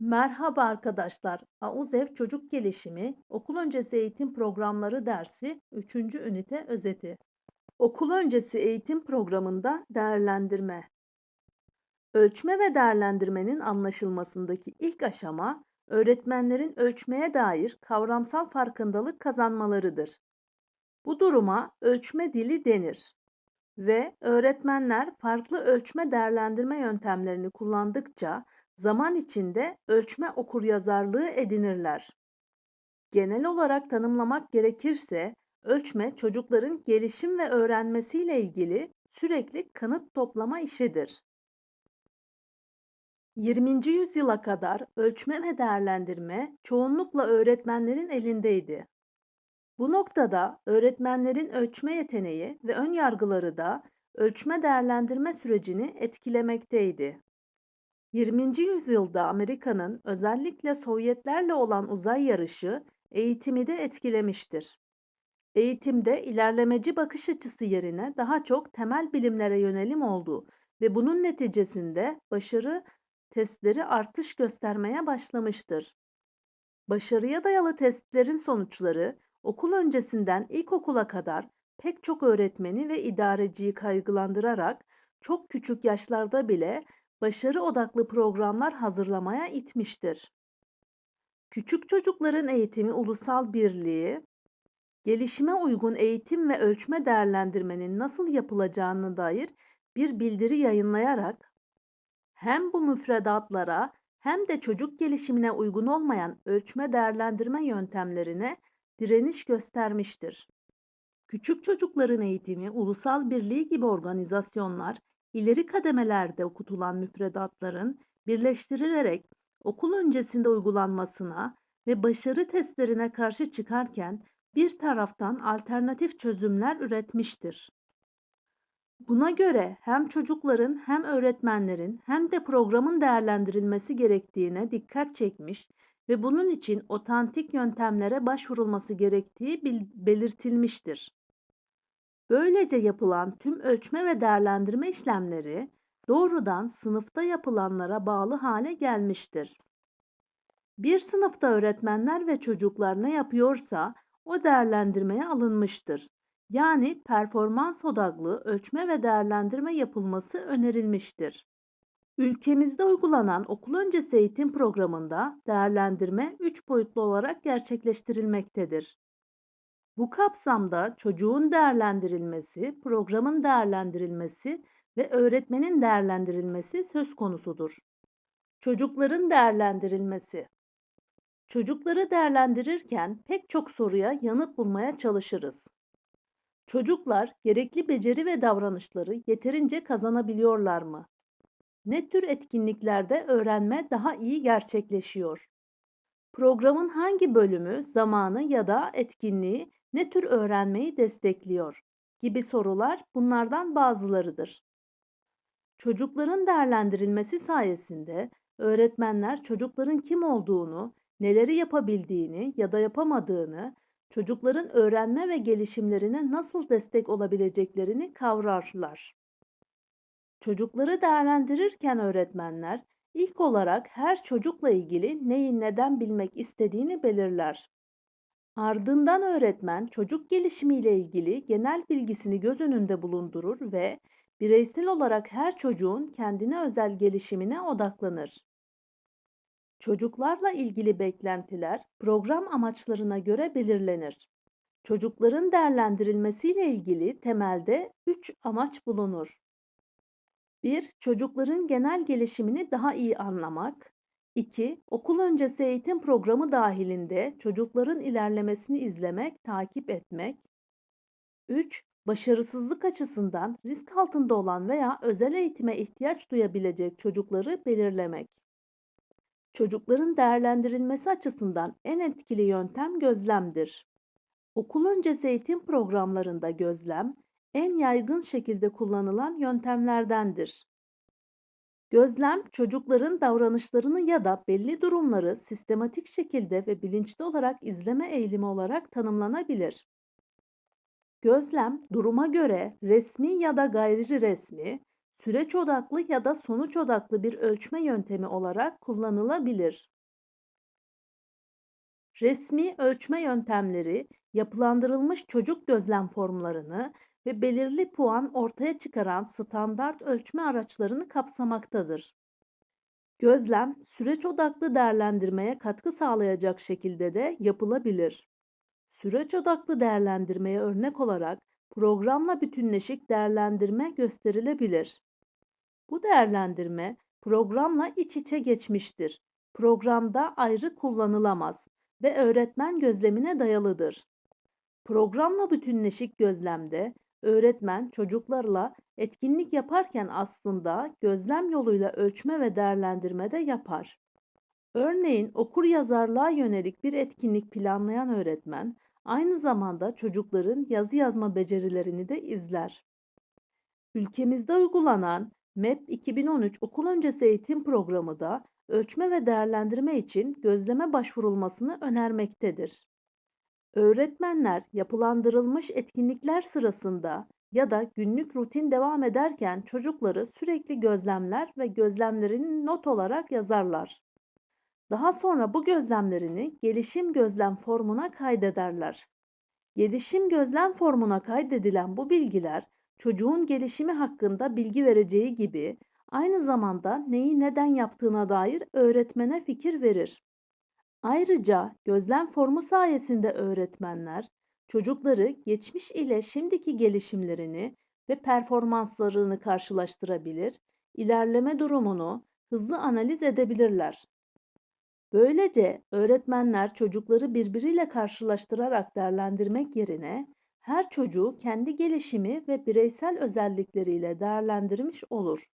Merhaba arkadaşlar. AUZEV Çocuk Gelişimi Okul Öncesi Eğitim Programları dersi 3. ünite özeti. Okul öncesi eğitim programında değerlendirme. Ölçme ve değerlendirmenin anlaşılmasındaki ilk aşama öğretmenlerin ölçmeye dair kavramsal farkındalık kazanmalarıdır. Bu duruma ölçme dili denir ve öğretmenler farklı ölçme değerlendirme yöntemlerini kullandıkça zaman içinde ölçme okuryazarlığı edinirler. Genel olarak tanımlamak gerekirse ölçme çocukların gelişim ve öğrenmesiyle ilgili sürekli kanıt toplama işidir. 20. yüzyıla kadar ölçme ve değerlendirme çoğunlukla öğretmenlerin elindeydi. Bu noktada öğretmenlerin ölçme yeteneği ve ön yargıları da ölçme değerlendirme sürecini etkilemekteydi. 20. yüzyılda Amerika'nın özellikle Sovyetlerle olan uzay yarışı eğitimi de etkilemiştir. Eğitimde ilerlemeci bakış açısı yerine daha çok temel bilimlere yönelim oldu ve bunun neticesinde başarı testleri artış göstermeye başlamıştır. Başarıya dayalı testlerin sonuçları okul öncesinden ilkokula kadar pek çok öğretmeni ve idareciyi kaygılandırarak çok küçük yaşlarda bile başarı odaklı programlar hazırlamaya itmiştir. Küçük çocukların eğitimi ulusal birliği, gelişime uygun eğitim ve ölçme değerlendirmenin nasıl yapılacağına dair bir bildiri yayınlayarak hem bu müfredatlara hem de çocuk gelişimine uygun olmayan ölçme değerlendirme yöntemlerine direniş göstermiştir. Küçük çocukların eğitimi ulusal birliği gibi organizasyonlar ileri kademelerde okutulan müfredatların birleştirilerek okul öncesinde uygulanmasına ve başarı testlerine karşı çıkarken bir taraftan alternatif çözümler üretmiştir. Buna göre hem çocukların hem öğretmenlerin hem de programın değerlendirilmesi gerektiğine dikkat çekmiş ve bunun için otantik yöntemlere başvurulması gerektiği belirtilmiştir. Böylece yapılan tüm ölçme ve değerlendirme işlemleri doğrudan sınıfta yapılanlara bağlı hale gelmiştir. Bir sınıfta öğretmenler ve çocuklar ne yapıyorsa o değerlendirmeye alınmıştır. Yani performans odaklı ölçme ve değerlendirme yapılması önerilmiştir. Ülkemizde uygulanan okul öncesi eğitim programında değerlendirme 3 boyutlu olarak gerçekleştirilmektedir. Bu kapsamda çocuğun değerlendirilmesi, programın değerlendirilmesi ve öğretmenin değerlendirilmesi söz konusudur. Çocukların değerlendirilmesi Çocukları değerlendirirken pek çok soruya yanıt bulmaya çalışırız. Çocuklar gerekli beceri ve davranışları yeterince kazanabiliyorlar mı? Ne tür etkinliklerde öğrenme daha iyi gerçekleşiyor? Programın hangi bölümü, zamanı ya da etkinliği ne tür öğrenmeyi destekliyor gibi sorular bunlardan bazılarıdır. Çocukların değerlendirilmesi sayesinde öğretmenler çocukların kim olduğunu, neleri yapabildiğini ya da yapamadığını, çocukların öğrenme ve gelişimlerine nasıl destek olabileceklerini kavrarlar. Çocukları değerlendirirken öğretmenler ilk olarak her çocukla ilgili neyi neden bilmek istediğini belirler. Ardından öğretmen çocuk gelişimiyle ilgili genel bilgisini göz önünde bulundurur ve bireysel olarak her çocuğun kendine özel gelişimine odaklanır. Çocuklarla ilgili beklentiler program amaçlarına göre belirlenir. Çocukların değerlendirilmesiyle ilgili temelde 3 amaç bulunur. 1. Çocukların genel gelişimini daha iyi anlamak. 2. Okul öncesi eğitim programı dahilinde çocukların ilerlemesini izlemek, takip etmek. 3. Başarısızlık açısından risk altında olan veya özel eğitime ihtiyaç duyabilecek çocukları belirlemek. Çocukların değerlendirilmesi açısından en etkili yöntem gözlemdir. Okul öncesi eğitim programlarında gözlem en yaygın şekilde kullanılan yöntemlerdendir. Gözlem, çocukların davranışlarını ya da belli durumları sistematik şekilde ve bilinçli olarak izleme eğilimi olarak tanımlanabilir. Gözlem, duruma göre resmi ya da gayri resmi, süreç odaklı ya da sonuç odaklı bir ölçme yöntemi olarak kullanılabilir. Resmi ölçme yöntemleri, yapılandırılmış çocuk gözlem formlarını ve belirli puan ortaya çıkaran standart ölçme araçlarını kapsamaktadır. Gözlem, süreç odaklı değerlendirmeye katkı sağlayacak şekilde de yapılabilir. Süreç odaklı değerlendirmeye örnek olarak programla bütünleşik değerlendirme gösterilebilir. Bu değerlendirme programla iç içe geçmiştir. Programda ayrı kullanılamaz ve öğretmen gözlemine dayalıdır. Programla bütünleşik gözlemde öğretmen çocuklarla etkinlik yaparken aslında gözlem yoluyla ölçme ve değerlendirme de yapar. Örneğin okur yazarlığa yönelik bir etkinlik planlayan öğretmen aynı zamanda çocukların yazı yazma becerilerini de izler. Ülkemizde uygulanan MEP 2013 okul öncesi eğitim programı da ölçme ve değerlendirme için gözleme başvurulmasını önermektedir. Öğretmenler yapılandırılmış etkinlikler sırasında ya da günlük rutin devam ederken çocukları sürekli gözlemler ve gözlemlerini not olarak yazarlar. Daha sonra bu gözlemlerini gelişim gözlem formuna kaydederler. Gelişim gözlem formuna kaydedilen bu bilgiler çocuğun gelişimi hakkında bilgi vereceği gibi aynı zamanda neyi neden yaptığına dair öğretmene fikir verir. Ayrıca gözlem formu sayesinde öğretmenler çocukları geçmiş ile şimdiki gelişimlerini ve performanslarını karşılaştırabilir, ilerleme durumunu hızlı analiz edebilirler. Böylece öğretmenler çocukları birbiriyle karşılaştırarak değerlendirmek yerine her çocuğu kendi gelişimi ve bireysel özellikleriyle değerlendirmiş olur.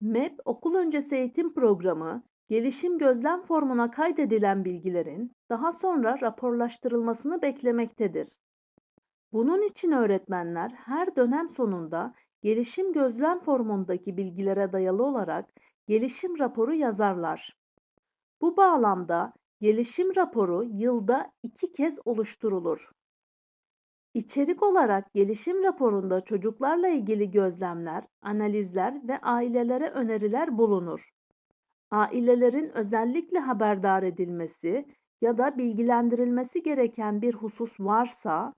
MEP okul öncesi eğitim programı gelişim gözlem formuna kaydedilen bilgilerin daha sonra raporlaştırılmasını beklemektedir. Bunun için öğretmenler her dönem sonunda gelişim gözlem formundaki bilgilere dayalı olarak gelişim raporu yazarlar. Bu bağlamda gelişim raporu yılda iki kez oluşturulur. İçerik olarak gelişim raporunda çocuklarla ilgili gözlemler, analizler ve ailelere öneriler bulunur. Ailelerin özellikle haberdar edilmesi ya da bilgilendirilmesi gereken bir husus varsa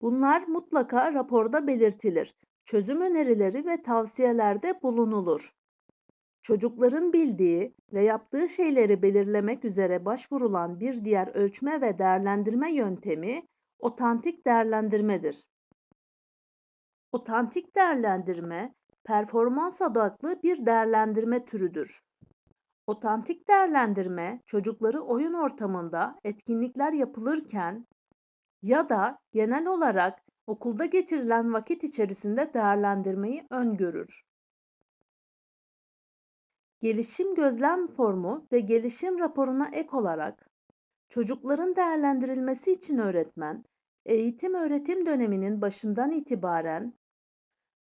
bunlar mutlaka raporda belirtilir. Çözüm önerileri ve tavsiyelerde bulunulur. Çocukların bildiği ve yaptığı şeyleri belirlemek üzere başvurulan bir diğer ölçme ve değerlendirme yöntemi otantik değerlendirmedir. Otantik değerlendirme, performans odaklı bir değerlendirme türüdür. Otantik değerlendirme, çocukları oyun ortamında etkinlikler yapılırken ya da genel olarak okulda geçirilen vakit içerisinde değerlendirmeyi öngörür. Gelişim gözlem formu ve gelişim raporuna ek olarak çocukların değerlendirilmesi için öğretmen eğitim öğretim döneminin başından itibaren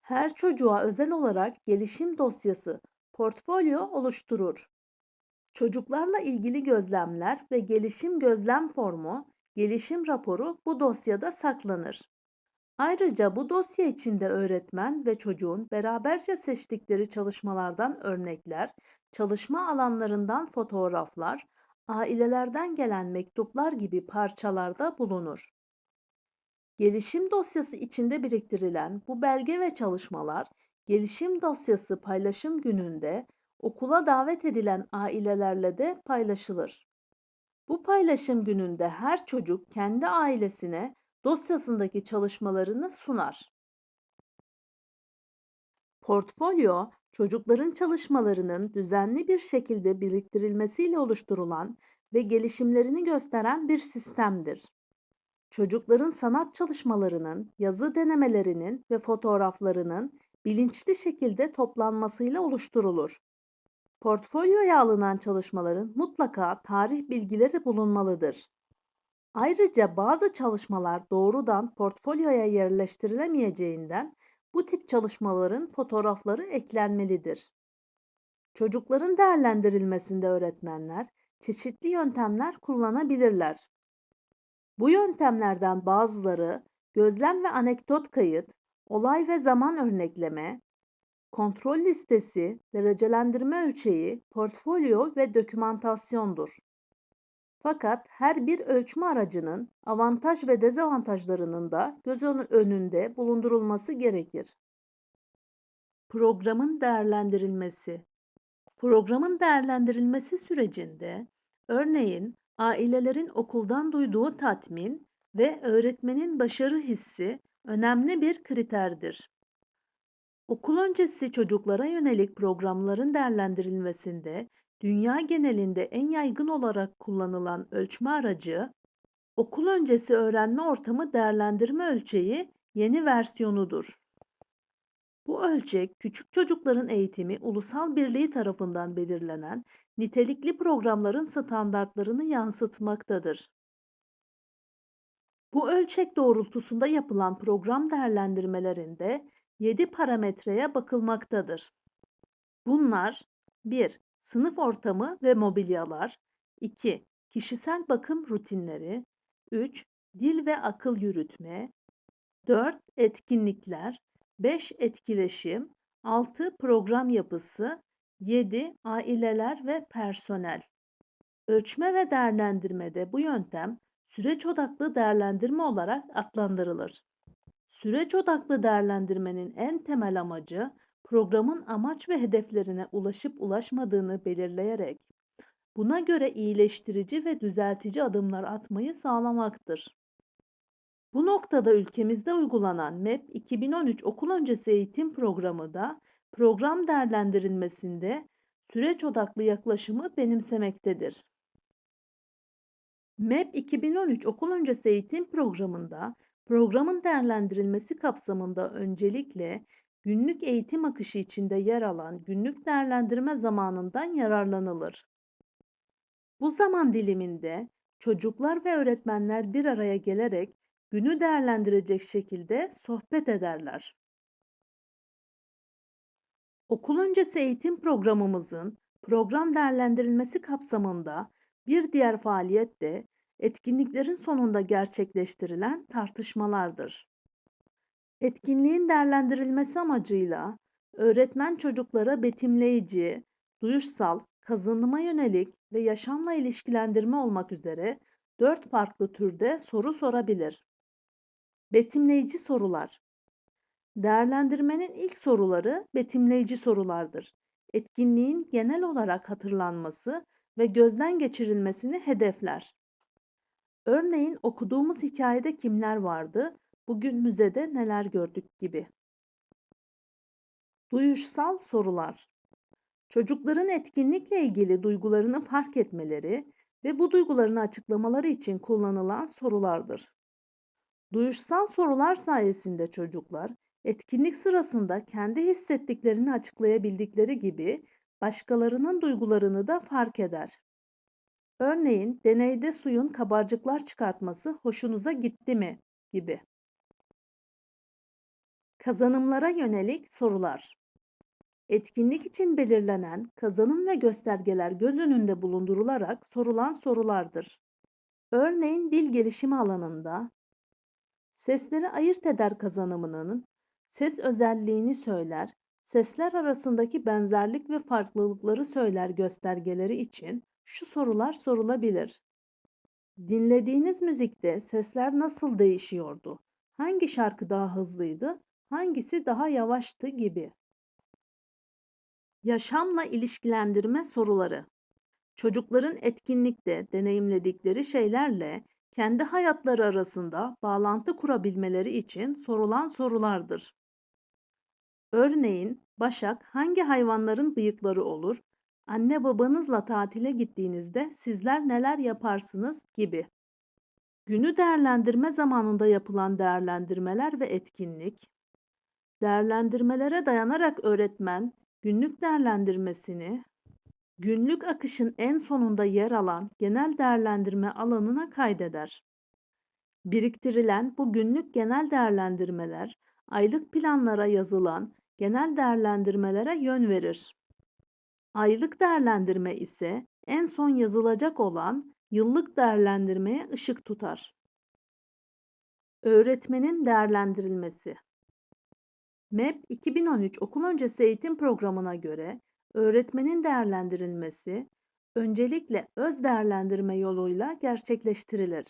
her çocuğa özel olarak gelişim dosyası, portfolyo oluşturur. Çocuklarla ilgili gözlemler ve gelişim gözlem formu, gelişim raporu bu dosyada saklanır. Ayrıca bu dosya içinde öğretmen ve çocuğun beraberce seçtikleri çalışmalardan örnekler, çalışma alanlarından fotoğraflar, ailelerden gelen mektuplar gibi parçalarda bulunur. Gelişim dosyası içinde biriktirilen bu belge ve çalışmalar, gelişim dosyası paylaşım gününde okula davet edilen ailelerle de paylaşılır. Bu paylaşım gününde her çocuk kendi ailesine dosyasındaki çalışmalarını sunar. Portfolyo, çocukların çalışmalarının düzenli bir şekilde biriktirilmesiyle oluşturulan ve gelişimlerini gösteren bir sistemdir. Çocukların sanat çalışmalarının, yazı denemelerinin ve fotoğraflarının bilinçli şekilde toplanmasıyla oluşturulur. Portfolyoya alınan çalışmaların mutlaka tarih bilgileri bulunmalıdır. Ayrıca bazı çalışmalar doğrudan portfolyoya yerleştirilemeyeceğinden bu tip çalışmaların fotoğrafları eklenmelidir. Çocukların değerlendirilmesinde öğretmenler çeşitli yöntemler kullanabilirler. Bu yöntemlerden bazıları gözlem ve anekdot kayıt, olay ve zaman örnekleme, kontrol listesi, derecelendirme ölçeği, portfolyo ve dokümantasyondur. Fakat her bir ölçme aracının avantaj ve dezavantajlarının da göz önünde bulundurulması gerekir. Programın değerlendirilmesi Programın değerlendirilmesi sürecinde örneğin ailelerin okuldan duyduğu tatmin ve öğretmenin başarı hissi önemli bir kriterdir. Okul öncesi çocuklara yönelik programların değerlendirilmesinde dünya genelinde en yaygın olarak kullanılan ölçme aracı okul öncesi öğrenme ortamı değerlendirme ölçeği yeni versiyonudur. Bu ölçek küçük çocukların eğitimi ulusal birliği tarafından belirlenen nitelikli programların standartlarını yansıtmaktadır. Bu ölçek doğrultusunda yapılan program değerlendirmelerinde 7 parametreye bakılmaktadır. Bunlar 1. Sınıf ortamı ve mobilyalar 2. Kişisel bakım rutinleri 3. Dil ve akıl yürütme 4. Etkinlikler 5. Etkileşim 6. Program yapısı 7. Aileler ve personel Ölçme ve değerlendirmede bu yöntem süreç odaklı değerlendirme olarak adlandırılır. Süreç odaklı değerlendirmenin en temel amacı programın amaç ve hedeflerine ulaşıp ulaşmadığını belirleyerek buna göre iyileştirici ve düzeltici adımlar atmayı sağlamaktır. Bu noktada ülkemizde uygulanan MEP 2013 okul öncesi eğitim programı da program değerlendirilmesinde süreç odaklı yaklaşımı benimsemektedir. MEP 2013 okul öncesi eğitim programında programın değerlendirilmesi kapsamında öncelikle günlük eğitim akışı içinde yer alan günlük değerlendirme zamanından yararlanılır. Bu zaman diliminde çocuklar ve öğretmenler bir araya gelerek günü değerlendirecek şekilde sohbet ederler. Okul öncesi eğitim programımızın program değerlendirilmesi kapsamında bir diğer faaliyet de etkinliklerin sonunda gerçekleştirilen tartışmalardır. Etkinliğin değerlendirilmesi amacıyla öğretmen çocuklara betimleyici, duyuşsal, kazanıma yönelik ve yaşamla ilişkilendirme olmak üzere dört farklı türde soru sorabilir. Betimleyici sorular Değerlendirmenin ilk soruları betimleyici sorulardır. Etkinliğin genel olarak hatırlanması ve gözden geçirilmesini hedefler. Örneğin okuduğumuz hikayede kimler vardı, bugün müzede neler gördük gibi. Duyuşsal sorular Çocukların etkinlikle ilgili duygularını fark etmeleri ve bu duygularını açıklamaları için kullanılan sorulardır. Duyuşsal sorular sayesinde çocuklar etkinlik sırasında kendi hissettiklerini açıklayabildikleri gibi başkalarının duygularını da fark eder. Örneğin deneyde suyun kabarcıklar çıkartması hoşunuza gitti mi gibi. Kazanımlara yönelik sorular. Etkinlik için belirlenen kazanım ve göstergeler göz önünde bulundurularak sorulan sorulardır. Örneğin dil gelişimi alanında sesleri ayırt eder kazanımının ses özelliğini söyler, sesler arasındaki benzerlik ve farklılıkları söyler göstergeleri için şu sorular sorulabilir. Dinlediğiniz müzikte sesler nasıl değişiyordu? Hangi şarkı daha hızlıydı? Hangisi daha yavaştı gibi. Yaşamla ilişkilendirme soruları. Çocukların etkinlikte deneyimledikleri şeylerle kendi hayatları arasında bağlantı kurabilmeleri için sorulan sorulardır. Örneğin, Başak hangi hayvanların bıyıkları olur? Anne babanızla tatile gittiğinizde sizler neler yaparsınız gibi. Günü değerlendirme zamanında yapılan değerlendirmeler ve etkinlik, değerlendirmelere dayanarak öğretmen günlük değerlendirmesini günlük akışın en sonunda yer alan genel değerlendirme alanına kaydeder. Biriktirilen bu günlük genel değerlendirmeler aylık planlara yazılan genel değerlendirmelere yön verir. Aylık değerlendirme ise en son yazılacak olan yıllık değerlendirmeye ışık tutar. Öğretmenin değerlendirilmesi MEP 2013 okul öncesi eğitim programına göre öğretmenin değerlendirilmesi öncelikle öz değerlendirme yoluyla gerçekleştirilir.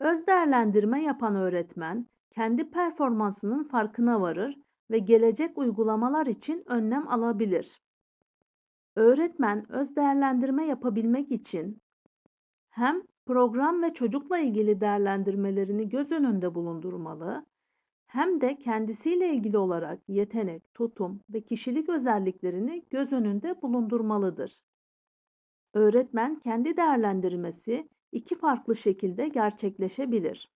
Öz değerlendirme yapan öğretmen kendi performansının farkına varır ve gelecek uygulamalar için önlem alabilir. Öğretmen öz değerlendirme yapabilmek için hem program ve çocukla ilgili değerlendirmelerini göz önünde bulundurmalı, hem de kendisiyle ilgili olarak yetenek, tutum ve kişilik özelliklerini göz önünde bulundurmalıdır. Öğretmen kendi değerlendirmesi iki farklı şekilde gerçekleşebilir.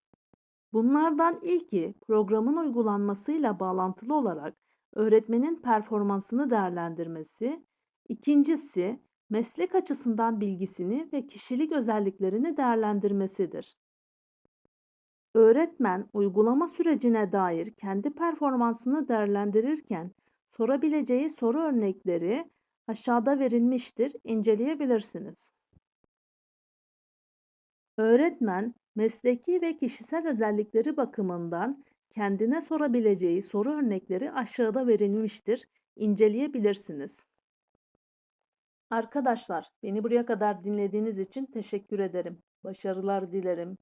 Bunlardan ilki programın uygulanmasıyla bağlantılı olarak öğretmenin performansını değerlendirmesi, ikincisi meslek açısından bilgisini ve kişilik özelliklerini değerlendirmesidir. Öğretmen uygulama sürecine dair kendi performansını değerlendirirken sorabileceği soru örnekleri aşağıda verilmiştir, inceleyebilirsiniz. Öğretmen mesleki ve kişisel özellikleri bakımından kendine sorabileceği soru örnekleri aşağıda verilmiştir, inceleyebilirsiniz. Arkadaşlar, beni buraya kadar dinlediğiniz için teşekkür ederim. Başarılar dilerim.